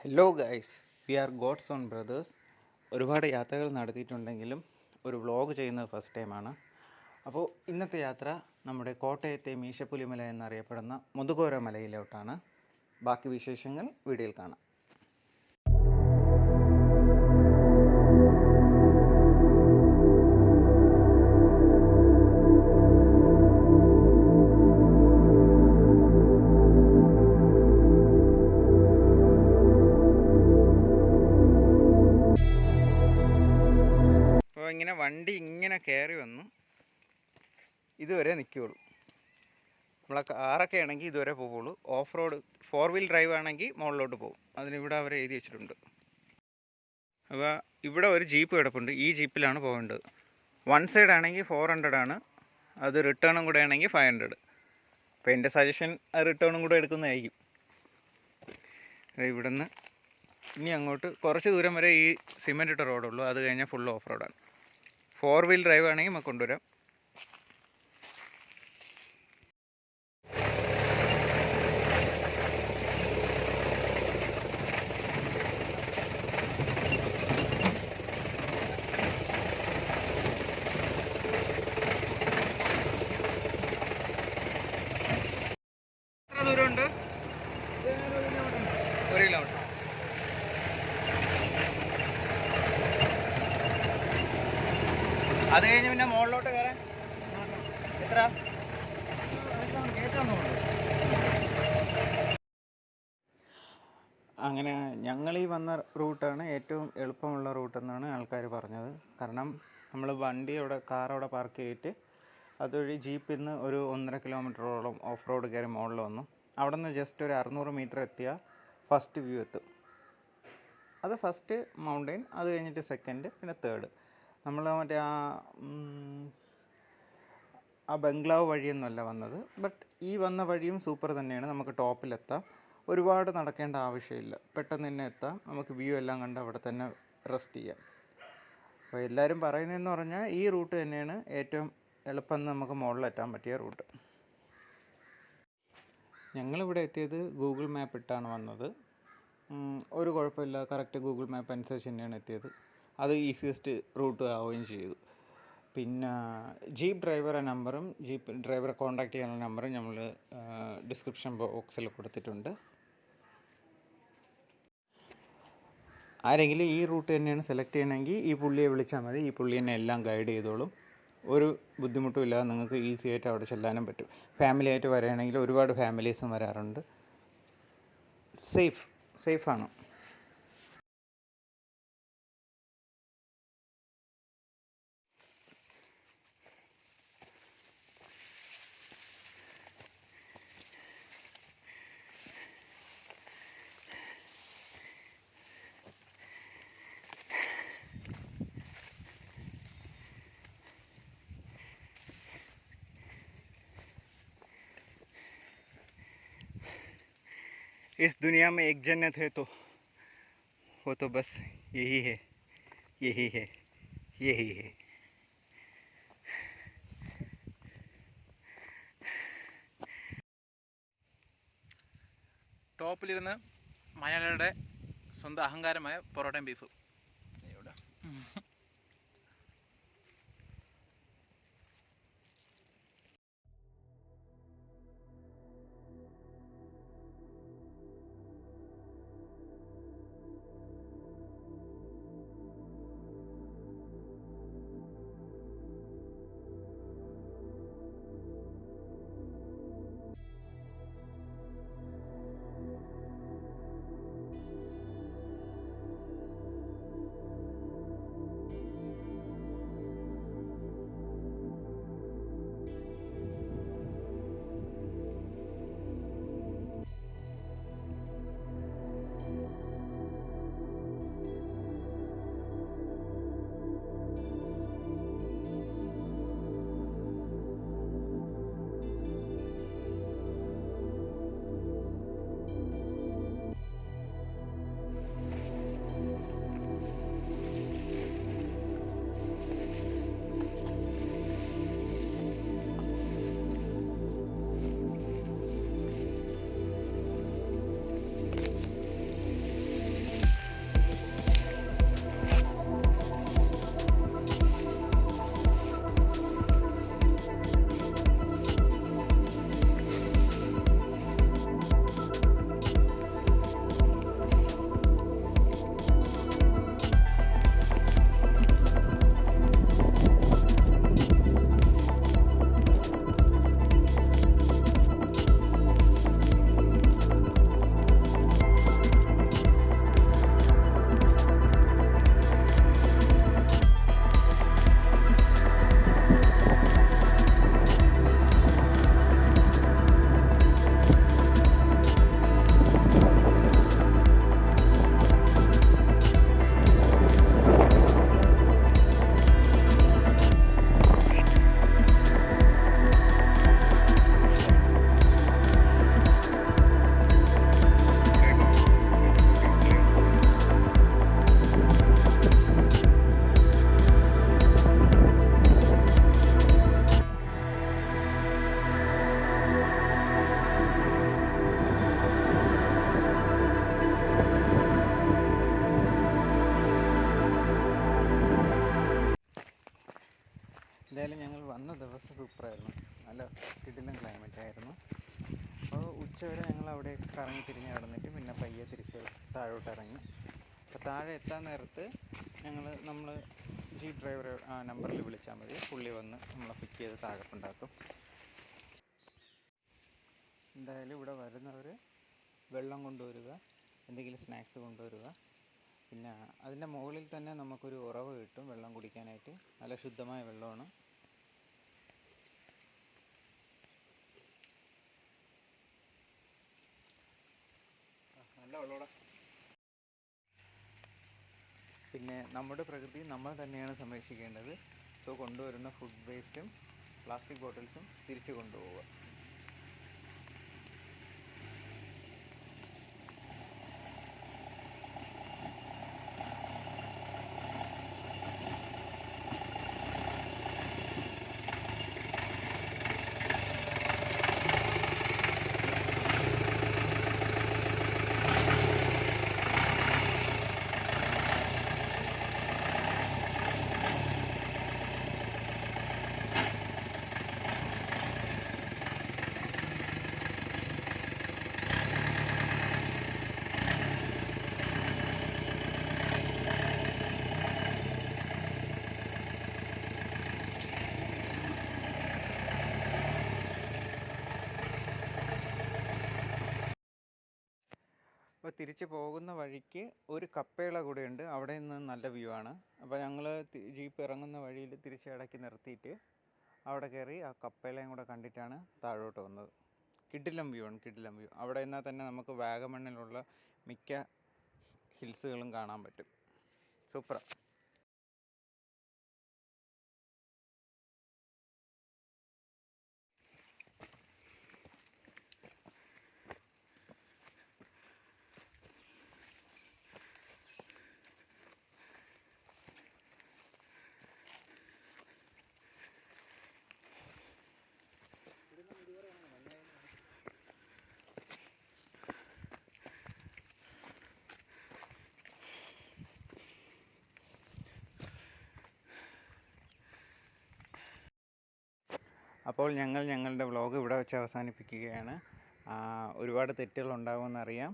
Hello guys we are God's own brothers ഒരുപാട് യാത്രകൾ നടത്തിയിട്ടുണ്ടെങ്കിലും ഒരു വ്ളോഗ് ചെയ്യുന്നത് ഫസ്റ്റ് ടൈമാണ് അപ്പോൾ ഇന്നത്തെ യാത്ര നമ്മുടെ കോട്ടയത്തെ മീശപ്പുലിമല എന്നറിയപ്പെടുന്ന മുതുകോര മലയിലോട്ടാണ് ബാക്കി വിശേഷങ്ങൾ വീഡിയോയിൽ കാണാം. വണ്ടി ഇങ്ങനെ കയറി വന്നു. ഇതുവരെ നിൽക്കുകയുള്ളൂ. നമ്മളെ കാറൊക്കെ ആണെങ്കിൽ ഇതുവരെ പോവുള്ളൂ. Off road four wheel drive ആണെങ്കിൽ മുകളിലോട്ട് പോകും. അതിനിവിടെ അവർ എഴുതി വെച്ചിട്ടുണ്ട്. അപ്പോൾ ഇവിടെ ഒരു ജീപ്പ് കിടപ്പുണ്ട്. ഈ ജീപ്പിലാണ് പോകേണ്ടത്. വൺ സൈഡ് ആണെങ്കിൽ ഫോർ ഹൺഡ്രഡ് ആണ്. അത് റിട്ടേണും കൂടെ ആണെങ്കിൽ ഫൈവ് ഹൺഡ്രഡ് അപ്പോൾ എന്റെ സജഷൻ ആ റിട്ടേണും കൂടെ എടുക്കുന്നതായിരിക്കും. ഇവിടെ നിന്ന് ഇനി അങ്ങോട്ട് കുറച്ച് ദൂരം വരെ ഈ സിമെന്റ് ഇട്ട റോഡുള്ളൂ അത് കഴിഞ്ഞാൽ ഫുൾ ഓഫ് റോഡാണ് ഫോർ വീൽ ഡ്രൈവ് ആണെങ്കിൽ നമുക്ക് കൊണ്ടുവരാം. ഒരു കിലോമീറ്റർ. അത് കഴിഞ്ഞ് പിന്നെ മുകളിലോട്ട് കയറാൻ എത്ര? അങ്ങനെ ഞങ്ങൾ ഈ വന്ന റൂട്ടാണ് ഏറ്റവും എളുപ്പമുള്ള റൂട്ടെന്നാണ് ആൾക്കാർ പറഞ്ഞത്. കാരണം നമ്മൾ വണ്ടി അവിടെ കാർ അവിടെ പാർക്ക് ചെയ്തിട്ട് അതുവഴി ജീപ്പിൽ നിന്ന് ഒരു ഒന്നര കിലോമീറ്ററോളം ഓഫ് റോഡ് കയറി മുകളിൽ വന്നു. അവിടെ നിന്ന് ജസ്റ്റ് ഒരു അറുന്നൂറ് മീറ്റർ എത്തിയാൽ ഫസ്റ്റ് വ്യൂ എത്തും. അത് ഫസ്റ്റ് മൗണ്ടൈൻ അത് കഴിഞ്ഞിട്ട് സെക്കൻഡ് പിന്നെ തേർഡ് നമ്മൾ മറ്റേ ആ ആ ബംഗ്ലാവ് വഴിയൊന്നുമല്ല വന്നത്. ബട്ട് ഈ വന്ന വഴിയും സൂപ്പർ തന്നെയാണ്. നമുക്ക് ടോപ്പിലെത്താം. ഒരുപാട് നടക്കേണ്ട ആവശ്യമില്ല. പെട്ടെന്ന് തന്നെ എത്താം. നമുക്ക് വ്യൂ എല്ലാം കണ്ട് അവിടെ തന്നെ റെസ്റ്റ് ചെയ്യാം. അപ്പോൾ എല്ലാവരും പറയുന്നതെന്ന് പറഞ്ഞാൽ ഈ റൂട്ട് തന്നെയാണ് ഏറ്റവും എളുപ്പം നമുക്ക് മുകളിലെത്താൻ പറ്റിയ റൂട്ട് ഞങ്ങളിവിടെ എത്തിയത് ഗൂഗിൾ മാപ്പ് ഇട്ടാണ് വന്നത്. ഒരു കുഴപ്പമില്ല. കറക്റ്റ് ഗൂഗിൾ മാപ്പ് അനുസരിച്ച് തന്നെയാണ് എത്തിയത്. അത് ഈസിയസ്റ്റ് റൂട്ട് ആവുകയും ചെയ്തു. പിന്നെ ജീപ്പ് ഡ്രൈവറെ നമ്പറും ജീപ്പ് ഡ്രൈവറെ കോൺടാക്ട് ചെയ്യാനുള്ള നമ്പറും നമ്മൾ ഡിസ്ക്രിപ്ഷൻ ബോക്സിൽ കൊടുത്തിട്ടുണ്ട്. ആരെങ്കിലും ഈ റൂട്ട് തന്നെയാണ് സെലക്ട് ചെയ്യണമെങ്കിൽ ഈ പുള്ളിയെ വിളിച്ചാൽ മതി. ഈ പുള്ളി തന്നെ എല്ലാം ഗൈഡ് ചെയ്തോളും. ഒരു ബുദ്ധിമുട്ടും ഇല്ലാതെ നിങ്ങൾക്ക് ഈസി ആയിട്ട് അവിടെ ചെല്ലാനും പറ്റും. ഫാമിലി ആയിട്ട് വരികയാണെങ്കിൽ ഒരുപാട് ഫാമിലീസും വരാറുണ്ട്. സേഫ് സേഫാണ് इस दुनिया में एक जन्नत है तो वो तो बस यही है यही है यही है ടോപ്പിലിരുന്ന് മലയാളികളുടെ സ്വന്തം അഹങ്കാരമായ പൊറോട്ടയും ബീഫും കാലാവസ്ഥ സൂപ്പറായിരുന്നു. നല്ല കിടിലം ക്ലൈമറ്റ് ആയിരുന്നു. അപ്പോൾ ഉച്ചവരെ ഞങ്ങൾ അവിടെ കറങ്ങി തിരിഞ്ഞ് നടന്നിട്ട് പിന്നെ പയ്യെ തിരിച്ച് താഴോട്ട് ഇറങ്ങി. അപ്പോൾ താഴെ എത്താൻ നേരത്ത് ഞങ്ങൾ നമ്മൾ ജീപ്പ് ഡ്രൈവറെ ആ നമ്പറിൽ വിളിച്ചാൽ മതി. പുള്ളി വന്ന് നമ്മളെ പിക്ക് ചെയ്ത് താഴെ കൊണ്ടാക്കും എന്തായാലും ഇവിടെ വരുന്നവർ വെള്ളം കൊണ്ടുവരിക എന്തെങ്കിലും സ്നാക്സ് കൊണ്ടുവരിക. പിന്നെ അതിന്റെ മുകളിൽ തന്നെ നമുക്കൊരു ഉറവ് കിട്ടും വെള്ളം കുടിക്കാനായിട്ട്. നല്ല ശുദ്ധമായ വെള്ളമാണ്. നല്ല പിന്നെ നമ്മുടെ പ്രകൃതി നമ്മൾ തന്നെയാണ് സംരക്ഷിക്കേണ്ടത്. സോ കൊണ്ടുവരുന്ന ഫുഡ് വേസ്റ്റും പ്ലാസ്റ്റിക് ബോട്ടിൽസും തിരിച്ചു കൊണ്ടുപോവുക. തിരിച്ച് പോകുന്ന വഴിക്ക് ഒരു കപ്പേള കൂടെയുണ്ട് അവിടെ നിന്ന് നല്ല വ്യൂ ആണ്. അപ്പോൾ ഞങ്ങൾ ജീപ്പ് ഇറങ്ങുന്ന വഴിയിൽ തിരിച്ച് ഇടയ്ക്ക് നിർത്തിയിട്ട് അവിടെ കയറി ആ കപ്പേളയും കൂടെ കണ്ടിട്ടാണ് താഴോട്ട് വന്നത്. കിടിലം വ്യൂ ആണ് കിടിലം വ്യൂ. അവിടെ നിന്നാൽ തന്നെ നമുക്ക് വാഗമണ്ണിലുള്ള മിക്ക ഹിൽസുകളും കാണാൻ പറ്റും. സൂപ്പർ അപ്പോൾ ഞങ്ങൾ ഞങ്ങളുടെ വ്ളോഗ് ഇവിടെ വെച്ച് അവസാനിപ്പിക്കുകയാണ്. ഒരുപാട് തെറ്റുകൾ ഉണ്ടാകുമെന്നറിയാം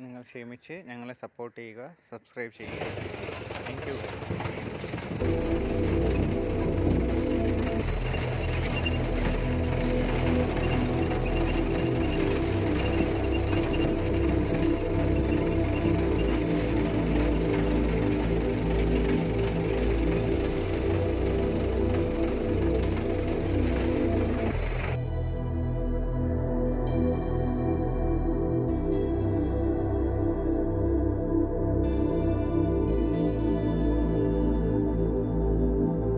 നിങ്ങൾ ക്ഷമിച്ച് ഞങ്ങളെ സപ്പോർട്ട് ചെയ്യുക സബ്സ്ക്രൈബ് ചെയ്യുക. താങ്ക്